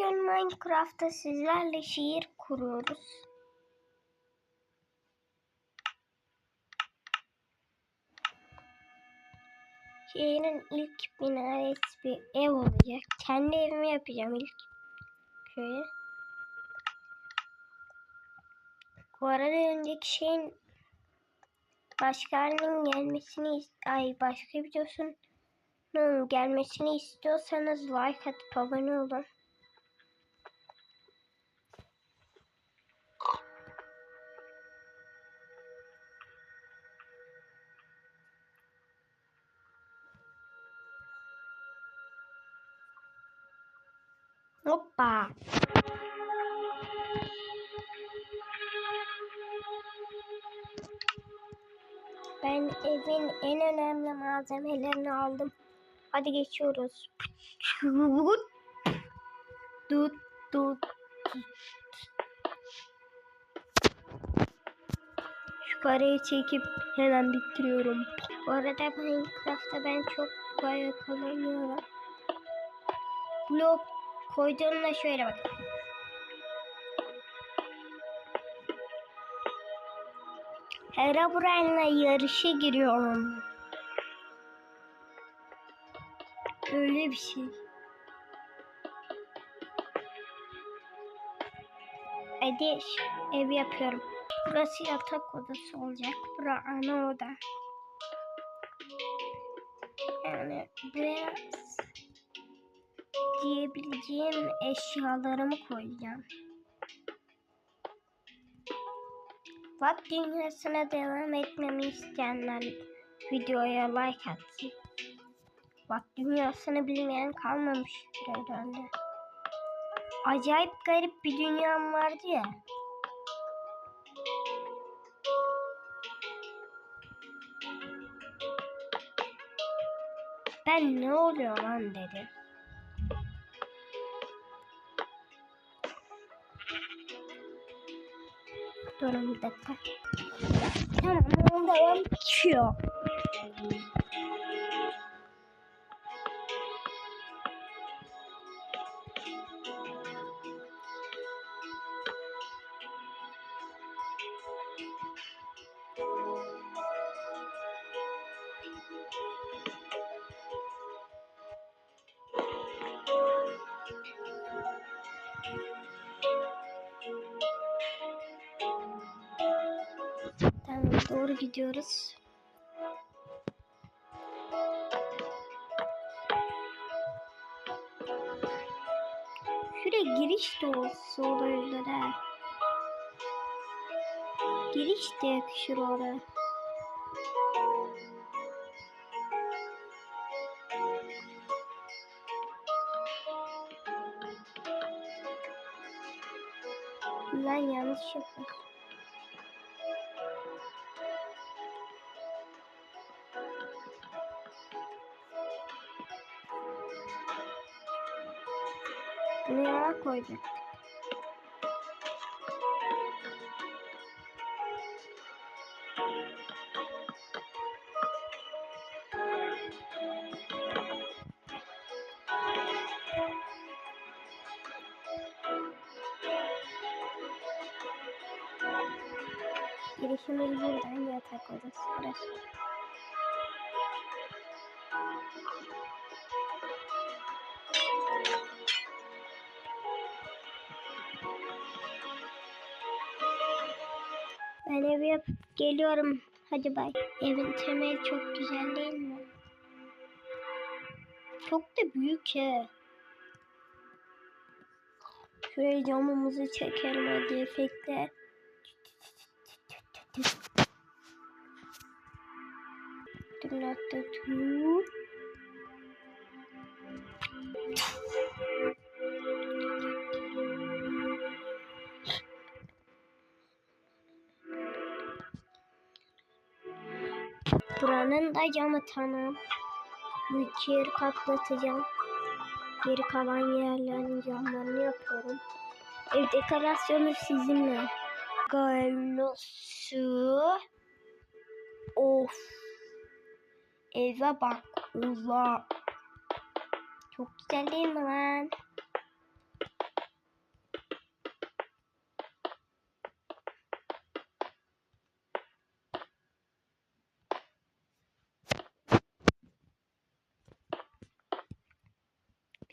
Bugün Minecraft'ta sizlerle şiir kuruyoruz. Şehrin ilk minaresi bir ev olacak. Kendi evimi yapacağım ilk köye. Bu arada önceki şeyin başkalarının gelmesini is- ay başka videosunun gelmesini istiyorsanız like atıp abone olun. Hoppa. Ben evin en önemli malzemelerini aldım. Hadi geçiyoruz. Tut tut tut. Şu kareyi çekip hemen bitiriyorum. Bu arada Minecraft'ta ben çok bayağı kullanıyorum. Blok koyduğumda şöyle bak. Herobrine'la yarışa giriyorum. Öyle bir şey. Hadi ev yapıyorum. Burası yatak odası olacak. Bura ana oda. Yani biraz diyebileceğim eşyalarımı koyacağım. Bak dünyasına devam etmemi isteyenler videoya like atsın. Bak dünyasını bilmeyen kalmamıştır herhalde. Acayip garip bir dünyam vardı ya. Ben ne oluyor lan dedi. Durun bir dakika. Tamam ben bitiyor. Doğru gidiyoruz. Şuraya giriş de olsa olabilir ha. Giriş de yakışır oraya. Lan yanlış yapıyorum. Buraya koyduk. Girişimiz buradan yatak odası burası. Ben evi yapıp geliyorum. Hadi bay. Evin temeli çok güzel değil mi? Çok da büyük he. Şöyle camımızı çekelim hadi efektler. Dur Buranın da camı tamam. Yeri kaplatacağım. Geri kalan yerlerin camlarını yapıyorum. Ev dekorasyonu sizinle. Gaynosu. Of. Eve bak. Ula. Çok güzel değil mi lan?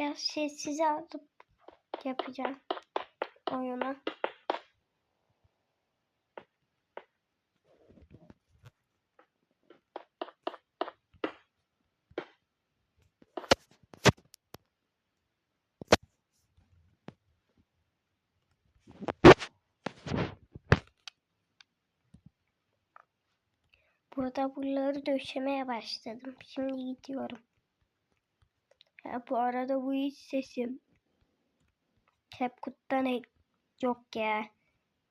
Biraz sessize alıp yapacağım oyunu. Burada buraları döşemeye başladım. Şimdi gidiyorum. Ya bu arada bu hiç sesim. CapCut'tan ek yok ya.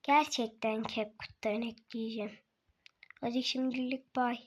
Gerçekten CapCut'tan ekleyeceğim. Hadi şimdilik bay.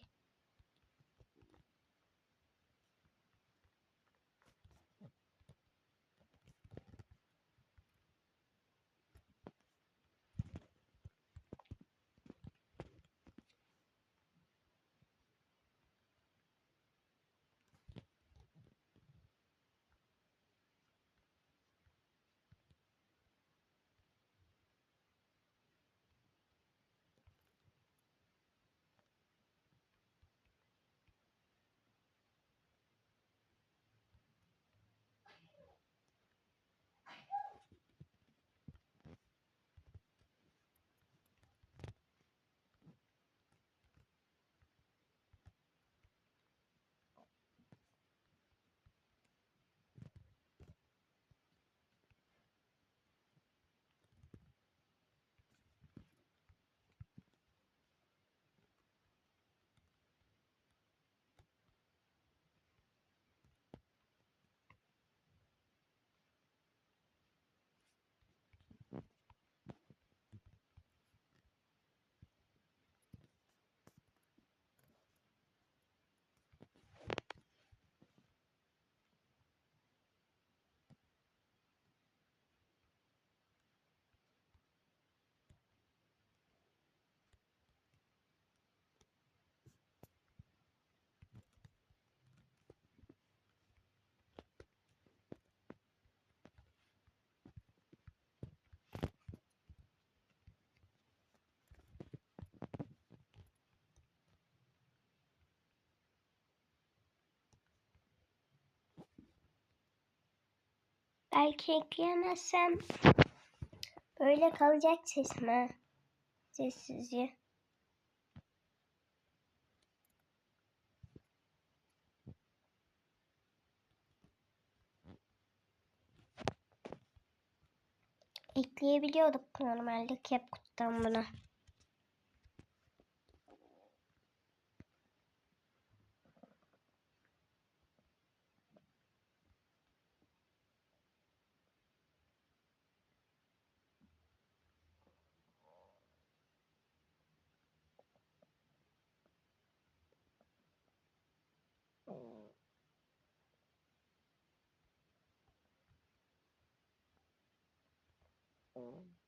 Belki ekleyemezsem böyle kalacak sesim ha. Sessizce. Ekleyebiliyorduk normalde CapCut'tan mm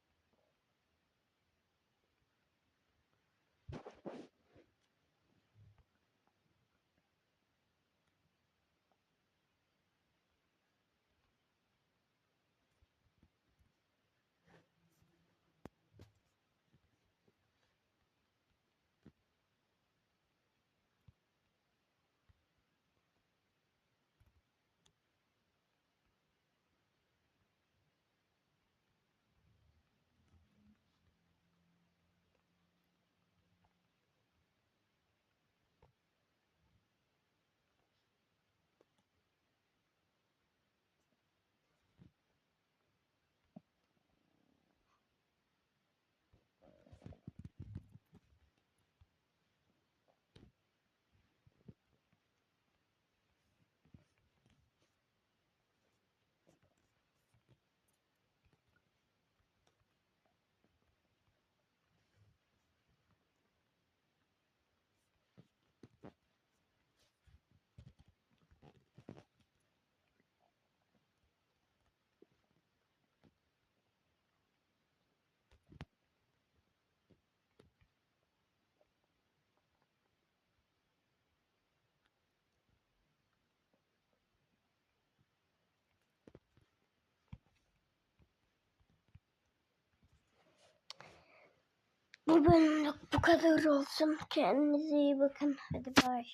Bu bölümlük bu kadar olsun. Kendinize iyi bakın. Hadi bay.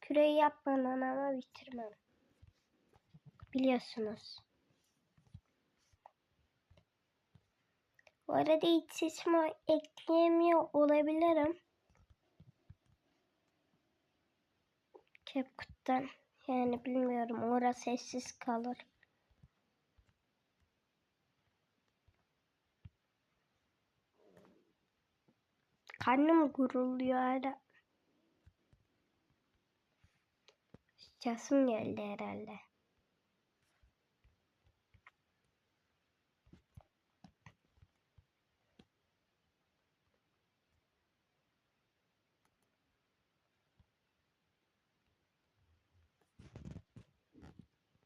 Küreyi yapmadan ama bitirmem. Biliyorsunuz. Bu arada hiç sesimi ekleyemiyor olabilirim. CapCut'tan. Yani bilmiyorum. Orası sessiz kalır. Karnım gurulduyor hala. Casım geldi herhalde.